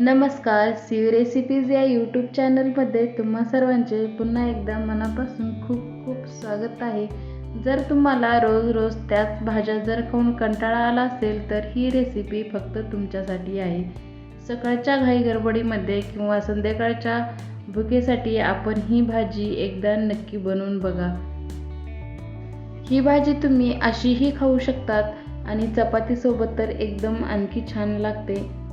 नमस्कार C recipes या YouTube चॅनलमध्ये तुम्हा सर्वांचे पुन्हा एकदा मनापासून खूप खूप स्वागत आहे. जर तुम्हाला रोज रोज त्याच भाज्या जर खाऊन कंटाळा आला असेल तर ही रेसिपी फक्त तुमच्यासाठी आहे. सकाळच्या घाई गडबडीमध्ये किंवा संध्याकाळच्या भुकेसाठी आपण ही भाजी एकदा नक्की बनवून बघा. ही भाजी तुम्ही अशीही खाऊ शकतात आणि चपातीसोबत तर एकदम आणखी छान लागते.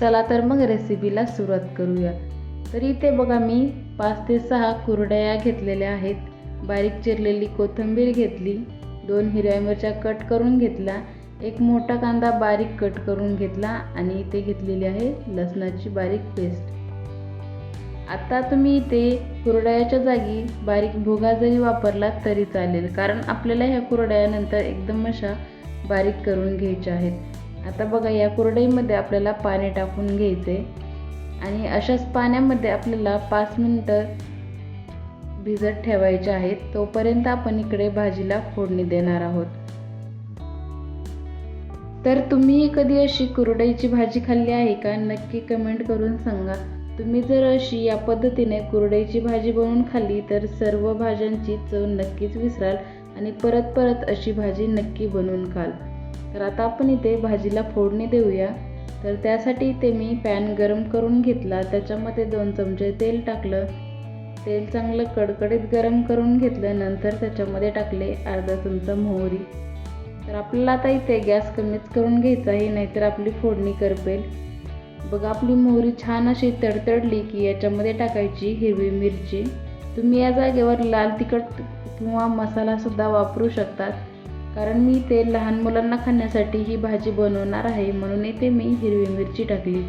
चला तर मग रेसिपीला सुरुवात करूया. तर इथे बघा मी पाच ते सहा कुरड्या घेतलेल्या आहेत. बारीक चिरलेली कोथिंबीर घेतली. दोन हिरव्या मिरच्या कट करून घेतला एक मोठा कांदा बारीक कट करून घेतला आणि इथे घेतलेली आहे लसणाची बारीक पेस्ट. आता तुम्ही इथे कुरडयाच्या जागी बारीक भुगा जरी वापरला तरी चालेल कारण आपल्याला ह्या कुरडयानंतर एकदम अशा बारीक करून घ्यायच्या आहेत. आता बघा या कुरडईमध्ये आपल्याला पाणी टाकून घ्यायचे आणि अशाच पाण्यामध्ये आपल्याला पाच मिनटं भिजत ठेवायचे आहेत. तोपर्यंत आपण इकडे भाजीला फोडणी देणार आहोत. तर तुम्ही कधी अशी कुरडईची भाजी खाल्ली आहे का? नक्की कमेंट करून सांगा. तुम्ही जर अशी या पद्धतीने कुरडईची भाजी बनवून खाल्ली तर सर्व भाज्यांची चव नक्कीच विसराल आणि परत परत अशी भाजी नक्की बनवून खाल. तर आता आपण इथे भाजीला फोडणी देऊया. तर त्यासाठी इथे मी पॅन गरम करून घेतला. त्याच्यामध्ये दोन चमचे तेल टाकलं. तेल चांगलं कडकडीत गरम करून घेतलं. नंतर त्याच्यामध्ये टाकले अर्धा चमचा मोहरी. तर आपल्याला आता इथे गॅस कमीच करून घ्यायचा आहे नाहीतर आपली फोडणी करपेल. बघा आपली मोहरी छान अशी तडतडली की याच्यामध्ये टाकायची हिरवी मिरची. तुम्ही या जागेवर लाल तिखट किंवा मसालासुद्धा वापरू शकतात. कारण मी ते लहान मुलांना खाण्यासाठी ही भाजी बनवणार आहे म्हणून इथे मी हिरवी मिरची टाकली.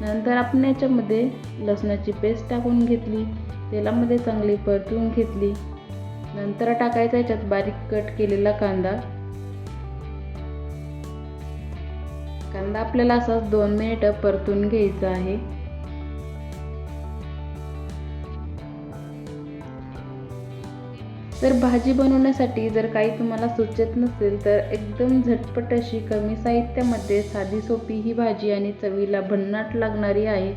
नंतर आपण याच्यामध्ये लसणाची पेस्ट टाकून घेतली तेलामध्ये चांगली परतून घेतली. नंतर टाकायचा याच्यात बारीक कट केलेला कांदा. कांदा आपल्याला असाच दोन मिनिटं परतून घ्यायचा आहे. तर भाजी बनवण्यासाठी जर काही तुम्हाला सुचत नसेल तर एकदम झटपट अशी कमी साहित्यामध्ये साधी सोपी ही भाजी आणि चवीला भन्नाट लागणारी आहे.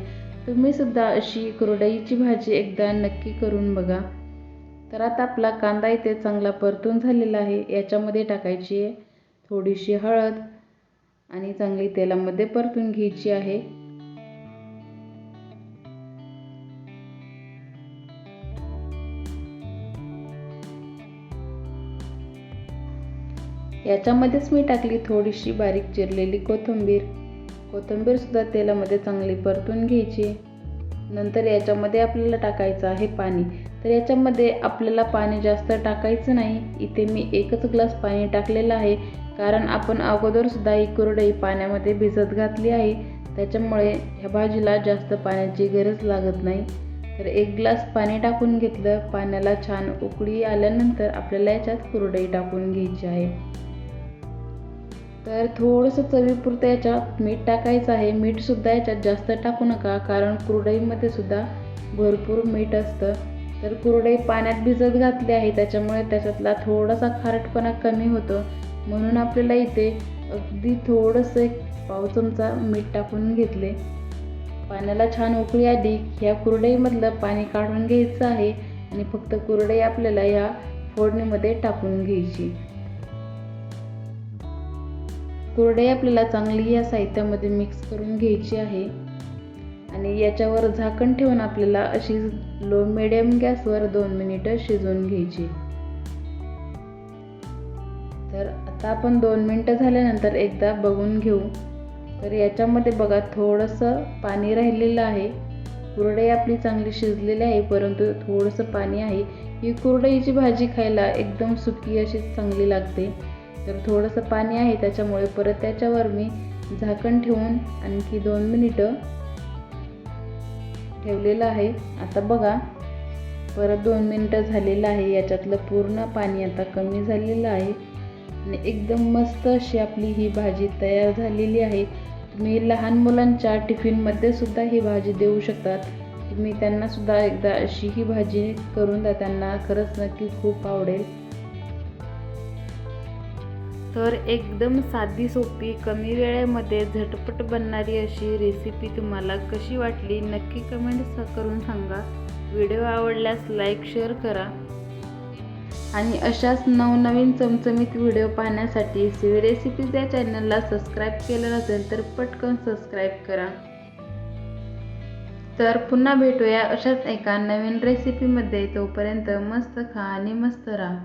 तुम्हीसुद्धा अशी कुरडईची भाजी एकदा नक्की करून बघा. तर आता आपला कांदा इथे चांगला परतून झालेला आहे. याच्यामध्ये टाकायची आहे थोडीशी हळद आणि चांगली तेलामध्ये परतून घ्यायची आहे. याच्यामध्येच मी टाकली थोडीशी बारीक चिरलेली कोथिंबीर. कोथिंबीरसुद्धा तेलामध्ये चांगली परतून घ्यायची. नंतर याच्यामध्ये आपल्याला टाकायचं आहे पाणी. तर याच्यामध्ये आपल्याला पाणी जास्त टाकायचं नाही. इथे मी एकच ग्लास पाणी टाकलेलं आहे. कारण आपण अगोदरसुद्धा ही कुरडई पाण्यामध्ये भिजत घातली आहे. त्याच्यामुळे ह्या भाजीला जास्त पाण्याची गरज लागत नाही. तर एक ग्लास पाणी टाकून घेतलं. पाण्याला छान उकळी आल्यानंतर आपल्याला याच्यात कुरडई टाकून घ्यायची आहे. तर थोडंसं चवीपुरतं याच्यात मीठ टाकायचं आहे. मीठसुद्धा याच्यात जास्त टाकू नका कारण कुरडईमध्ये सुद्धा भरपूर मीठ असतं. तर कुरडई पाण्यात भिजत घातली आहे त्याच्यामुळे त्याच्यातला थोडासा खारटपणा कमी होतो. म्हणून आपल्याला इथे अगदी थोडंसं एक पाव चमचा मीठ टाकून घेतले. पाण्याला छान उकळी आली ह्या कुरडईमधलं पाणी काढून घ्यायचं आहे आणि फक्त कुरडई आपल्याला ह्या फोडणीमध्ये टाकून घ्यायची. कुरडई आपल्याला चांगली या साहित्यामध्ये मिक्स करून घ्यायची आहे. आणि याच्यावर झाकण ठेवून आपल्याला अशी लो मिडियम गॅसवर दोन मिनिटं शिजवून घ्यायची. तर आता आपण दोन मिनटं झाल्यानंतर एकदा बघून घेऊ. तर याच्यामध्ये बघा थोडंसं पाणी राहिलेलं आहे. कुरडई आपली चांगली शिजलेली आहे परंतु थोडंसं पाणी आहे. ही कुरडईची भाजी खायला एकदम सुकी अशी चांगली लागते. तर थोडंसं पाणी आहे त्याच्यामुळे परत त्याच्यावर मी झाकण ठेवून आणखी दोन मिनिटं ठेवलेलं आहे. आता बघा परत दोन मिनटं झालेलं आहे. याच्यातलं पूर्ण पाणी आता कमी झालेलं आहे. आणि एकदम मस्त अशी आपली ही भाजी तयार झालेली आहे. तुम्ही लहान मुलांच्या टिफिनमध्ये सुद्धा ही भाजी देऊ शकतात. तुम्ही त्यांनासुद्धा एकदा अशी ही भाजी करून द्या. त्यांना खरंच नक्की खूप आवडेल. तर एकदम साधी सोपी कमी वेळेमध्ये झटपट बनणारी अशी रेसिपी तुम्हाला कशी वाटली नक्की कमेंट करून सांगा. व्हिडिओ आवडल्यास लाईक शेअर करा. आणि अशाच नवनवीन चमचमीत व्हिडिओ पाहण्यासाठी सी रेसिपीज या चॅनलला सबस्क्राईब केलं नसेल तर पटकन सबस्क्राईब करा. तर पुन्हा भेटूया अशाच एका नवीन रेसिपीमध्ये तोपर्यंत मस्त खा आणि मस्त राहा.